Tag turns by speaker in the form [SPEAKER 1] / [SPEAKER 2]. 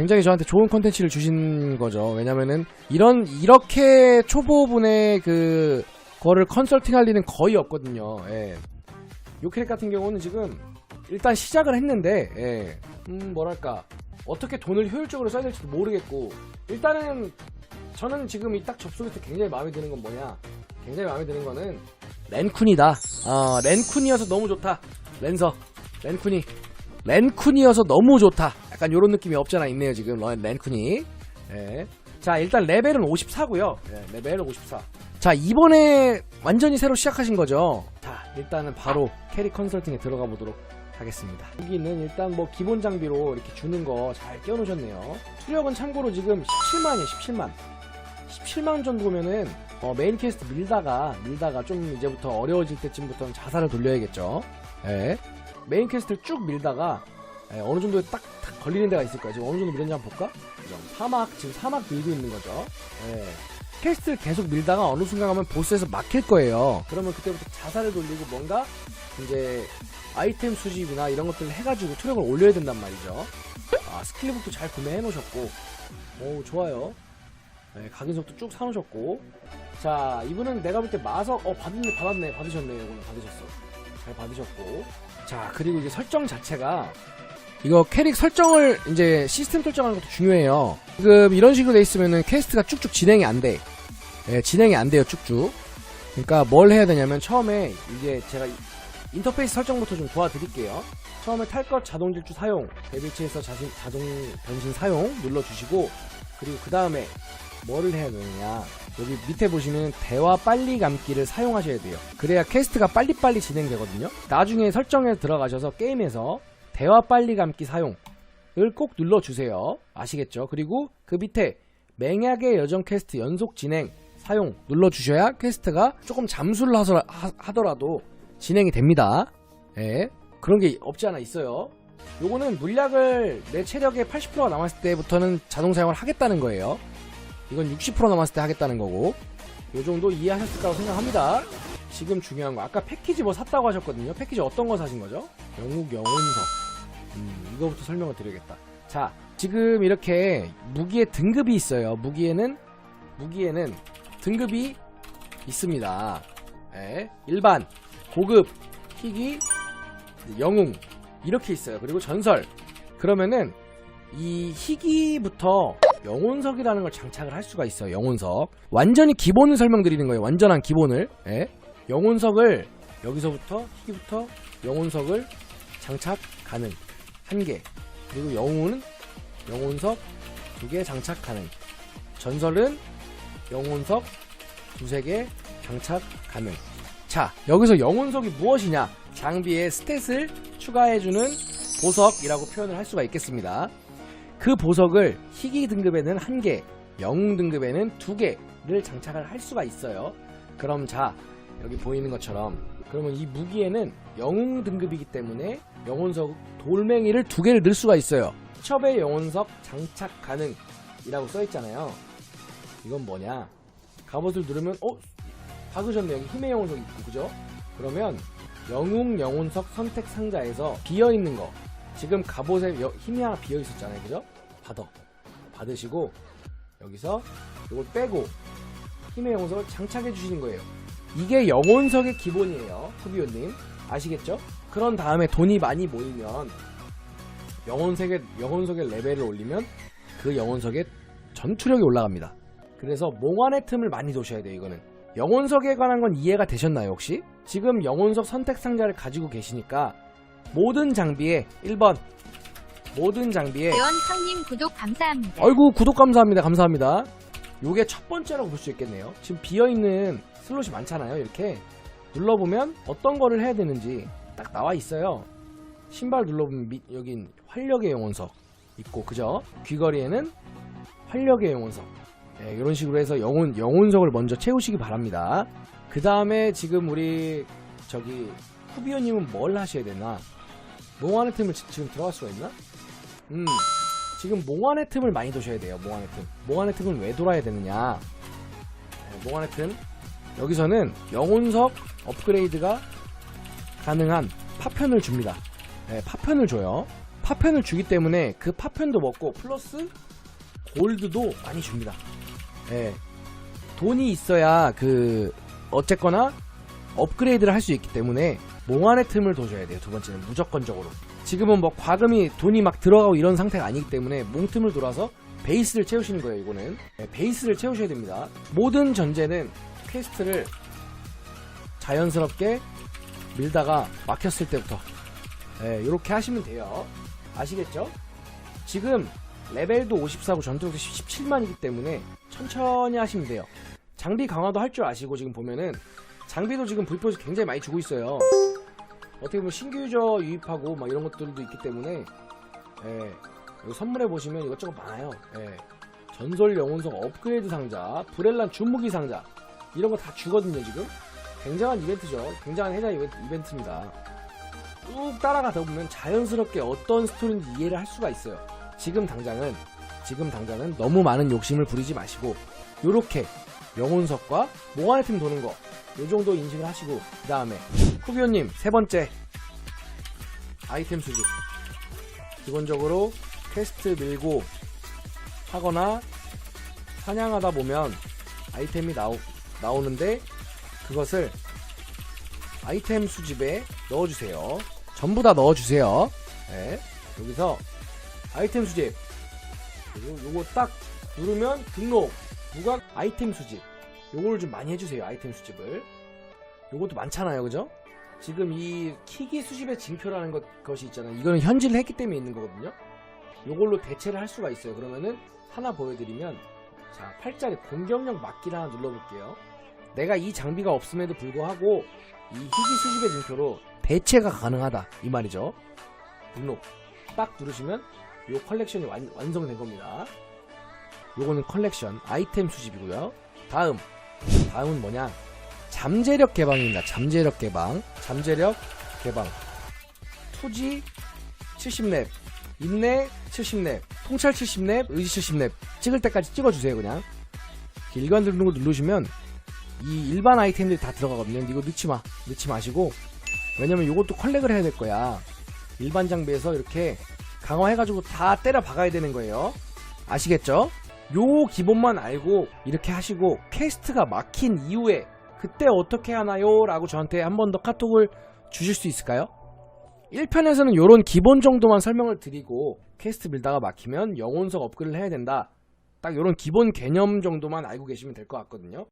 [SPEAKER 1] 굉장히 저한테 좋은 컨텐츠를 주신 거죠. 왜냐면은 이런 이렇게 초보분의 그 거를 컨설팅 할 일은 거의 없거든요. 예. 요 캐릭 같은 경우는 지금 일단 시작을 했는데 예. 음 뭐랄까 어떻게 돈을 효율적으로 써야 될지도 모르겠고 일단은 저는 지금 이 딱 접속해서 굉장히 마음에 드는 건 뭐냐 굉장히 마음에 드는 거는 렌쿤이다 어 렌쿤이어서 너무 좋다 렌서 렌쿤이 렌쿤이어서 너무 좋다. 약간 요런 느낌이 없잖아 있네요 지금. 런- 렌쿤이. 예. 자 일단 레벨은 54고요. 예, 레벨은 54 자 이번에 완전히 새로 시작하신 거죠? 자 일단은 바로 캐릭 컨설팅에 들어가 보도록 하겠습니다. 여기는 일단 뭐 기본 장비로 이렇게 주는 거잘 끼워놓으셨네요. 투력은 참고로 지금 17만이에요 17만. 17만 정도면은 어, 메인 퀘스트 밀다가 밀다가 좀 이제부터 어려워질 때쯤부터는 자살을 돌려야겠죠? 예. 메인 퀘스트를 쭉 밀다가 예, 어느 정도 딱, 딱 걸리는 데가 있을 거예요 지금 어느 정도 밀었는지 한번 볼까? 그죠? 사막 지금 사막 밀고 있는 거죠 예. 퀘스트를 계속 밀다가 어느 순간 가면 보스에서 막힐 거예요. 그러면 그때부터 자살을 돌리고 뭔가 이제 아이템 수집이나 이런 것들을 해가지고 투력을 올려야 된단 말이죠. 아, 스킬북도 잘 구매해 놓으셨고, 오, 좋아요. 네, 각인석도 쭉 사놓으셨고. 자, 이분은 내가 볼 때 마석, 어, 받았네, 받았네, 받으셨네, 이거는 받으셨어. 잘 받으셨고. 자, 그리고 이제 설정 자체가 이거 캐릭 설정을 이제 시스템 설정하는 것도 중요해요. 지금 이런 식으로 돼 있으면은 퀘스트가 쭉쭉 진행이 안 돼. 예, 진행이 안 돼요, 쭉쭉. 그러니까 뭘 해야 되냐면 처음에 이게 제가 이- 인터페이스 설정부터 좀 도와드릴게요. 처음에 탈것 자동 질주 사용, 자신, 자동 변신 사용 눌러주시고 그리고 그 다음에 뭐를 해야 되느냐 여기 밑에 보시면 대화 빨리 감기를 사용하셔야 돼요. 그래야 퀘스트가 빨리빨리 진행되거든요. 나중에 설정에 들어가셔서 게임에서 대화 빨리 감기 사용을 꼭 눌러주세요. 아시겠죠? 그리고 그 밑에 맹약의 여정 퀘스트 연속 진행 사용 눌러주셔야 퀘스트가 조금 잠수를 하서- 하- 하더라도 진행이 됩니다. 예. 그런 게 없지 않아 있어요. 요거는 물약을 내 체력의 80%가 남았을 때부터는 자동 사용을 하겠다는 거예요. 이건 60% 남았을 때 하겠다는 거고. 요 정도 이해하셨을 거라고 생각합니다. 지금 중요한 거. 아까 패키지 뭐 샀다고 하셨거든요. 패키지 어떤 거 사신 거죠? 영국 영혼석. 음, 이거부터 설명을 드려야겠다. 자, 지금 이렇게 무기의 등급이 있어요. 무기에는 무기에는 등급이 있습니다. 예, 일반, 고급, 희귀, 영웅 이렇게 있어요. 그리고 전설. 그러면은 이 희귀부터 영혼석이라는 걸 장착을 할 수가 있어요. 영혼석. 완전히 기본을 설명드리는 거예요. 완전한 기본을. 예. 영혼석을 여기서부터 희귀부터 영혼석을 장착 가능. 한 개. 그리고 영웅은 영혼석 두 개 장착 가능. 전설은 영혼석 두세 개 장착 가능. 자, 여기서 영혼석이 무엇이냐? 장비에 스탯을 추가해주는 보석이라고 표현을 할 수가 있겠습니다. 그 보석을 희귀 등급에는 한 개, 영웅 등급에는 두 개를 장착을 할 수가 있어요. 그럼 자, 여기 보이는 것처럼 그러면 이 무기에는 영웅 등급이기 때문에 영혼석 돌멩이를 두 개를 넣을 수가 있어요. 첩의 영혼석 장착 가능이라고 써 있잖아요. 이건 뭐냐? 갑옷을 누르면 어 박으셨네요. 여기 힘의 영혼석 있고 그죠? 그러면 영웅 영혼석 선택 상자에서 비어 있는 거 지금 갑옷에 여- 힘이 하나 비어 있었잖아요. 그죠? 받아 받으시고 여기서 이걸 빼고 힘의 영혼석을 장착해 주시는 거예요. 이게 영혼석의 기본이에요. 후비오님 아시겠죠? 그런 다음에 돈이 많이 모이면 영혼석의 영혼석의 레벨을 올리면 그 영혼석의 전투력이 올라갑니다. 그래서 몽환의 틈을 많이 도셔야 돼요. 이거는 영혼석에 관한 건 이해가 되셨나요 혹시? 지금 영혼석 선택 상자를 가지고 계시니까 모든 장비에 1번 모든 장비에
[SPEAKER 2] 대원상님 구독 감사합니다.
[SPEAKER 1] 아이고 구독 감사합니다. 감사합니다. 요게 첫 번째라고 볼 수 있겠네요. 지금 비어있는 슬롯이 많잖아요 이렇게. 눌러보면 어떤 거를 해야 되는지 딱 나와 있어요. 신발 눌러보면 밑, 여긴 활력의 영혼석 있고 그죠? 귀걸이에는 활력의 영혼석. 네, 이런 식으로 해서 영혼, 영혼석을 먼저 채우시기 바랍니다. 그 다음에 지금 우리 저기 후비오님은 뭘 하셔야 되나? 몽환의 틈을 지- 지금 들어갈 수가 있나? 음 지금 몽환의 틈을 많이 도셔야 돼요. 몽환의 틈. 몽환의 틈은 왜 돌아야 되느냐? 네, 몽환의 틈. 여기서는 영혼석 업그레이드가 가능한 파편을 줍니다. 네, 파편을 줘요. 파편을 주기 때문에 그 파편도 먹고 플러스 골드도 많이 줍니다. 예. 돈이 있어야 그 어쨌거나 업그레이드를 할 수 있기 때문에 몽환의 틈을 더 줘야 돼요. 두 번째는 무조건적으로. 지금은 뭐 과금이 돈이 막 들어가고 이런 상태가 아니기 때문에 몽틈을 돌아서 베이스를 채우시는 거예요. 이거는 네, 베이스를 채우셔야 됩니다. 모든 전제는 퀘스트를 자연스럽게 밀다가 막혔을 때부터 이렇게 하시면 돼요. 아시겠죠? 지금 레벨도 54고 전투력도 17만이기 때문에 천천히 하시면 돼요. 장비 강화도 할 줄 아시고 지금 보면은 장비도 지금 V4에서 굉장히 많이 주고 있어요. 어떻게 보면 신규 유저 유입하고 막 이런 것들도 있기 때문에 예, 여기 선물해 보시면 이것저것 많아요. 예. 전설 영혼성 업그레이드 상자, 브렐란 주무기 상자 이런 거 다 주거든요 지금. 굉장한 이벤트죠. 굉장한 해자 이벤트, 이벤트입니다. 쭉 따라가다 보면 자연스럽게 어떤 스토리인지 이해를 할 수가 있어요. 지금 당장은 지금 당장은 너무 많은 욕심을 부리지 마시고 요렇게 영혼석과 몽환의 팀 도는 거 요 정도 인식을 하시고 그 다음에 쿠비오님 세 번째. 아이템 수집. 기본적으로 퀘스트 밀고 하거나 사냥하다 보면 아이템이 나오, 나오는데 그것을 아이템 수집에 넣어주세요. 전부 다 넣어주세요. 네, 여기서 아이템 수집. 그리고 요거 딱 누르면 등록. 무각 아이템 수집. 요거를 좀 많이 해주세요 아이템 수집을. 요것도 많잖아요 그죠 지금 이 키기 수집의 징표라는 것, 것이 있잖아요. 이거는 현질을 했기 때문에 있는 거거든요. 요걸로 대체를 할 수가 있어요. 그러면은 하나 보여드리면 자 8짜리 공격력 막기를 하나 눌러볼게요. 내가 이 장비가 없음에도 불구하고 이 희귀 수집의 징표로 대체가 가능하다. 이 말이죠. 등록 딱 누르시면 요 컬렉션이 완, 완성된 겁니다. 요거는 컬렉션 아이템 수집이고요. 다음. 다음은 뭐냐 잠재력 개방입니다. 잠재력 개방. 잠재력 개방. 투지 70렙 인내 70렙 통찰 70렙 의지 70렙. 찍을 때까지 찍어주세요 그냥. 일관 등록을 누르시면 이 일반 아이템들이 다 들어가거든요. 이거 넣지 마. 넣지 마시고. 왜냐면 이것도 컬렉을 해야 될 거야. 일반 장비에서 이렇게 강화해가지고 다 때려 박아야 되는 거예요. 아시겠죠? 요 기본만 알고 이렇게 하시고 퀘스트가 막힌 이후에 그때 어떻게 하나요? 라고 저한테 한 번 더 카톡을 주실 수 있을까요? 1편에서는 요런 기본 정도만 설명을 드리고 퀘스트 밀다가 막히면 영혼석 업그레이드를 해야 된다 딱 요런 기본 개념 정도만 알고 계시면 될 것 같거든요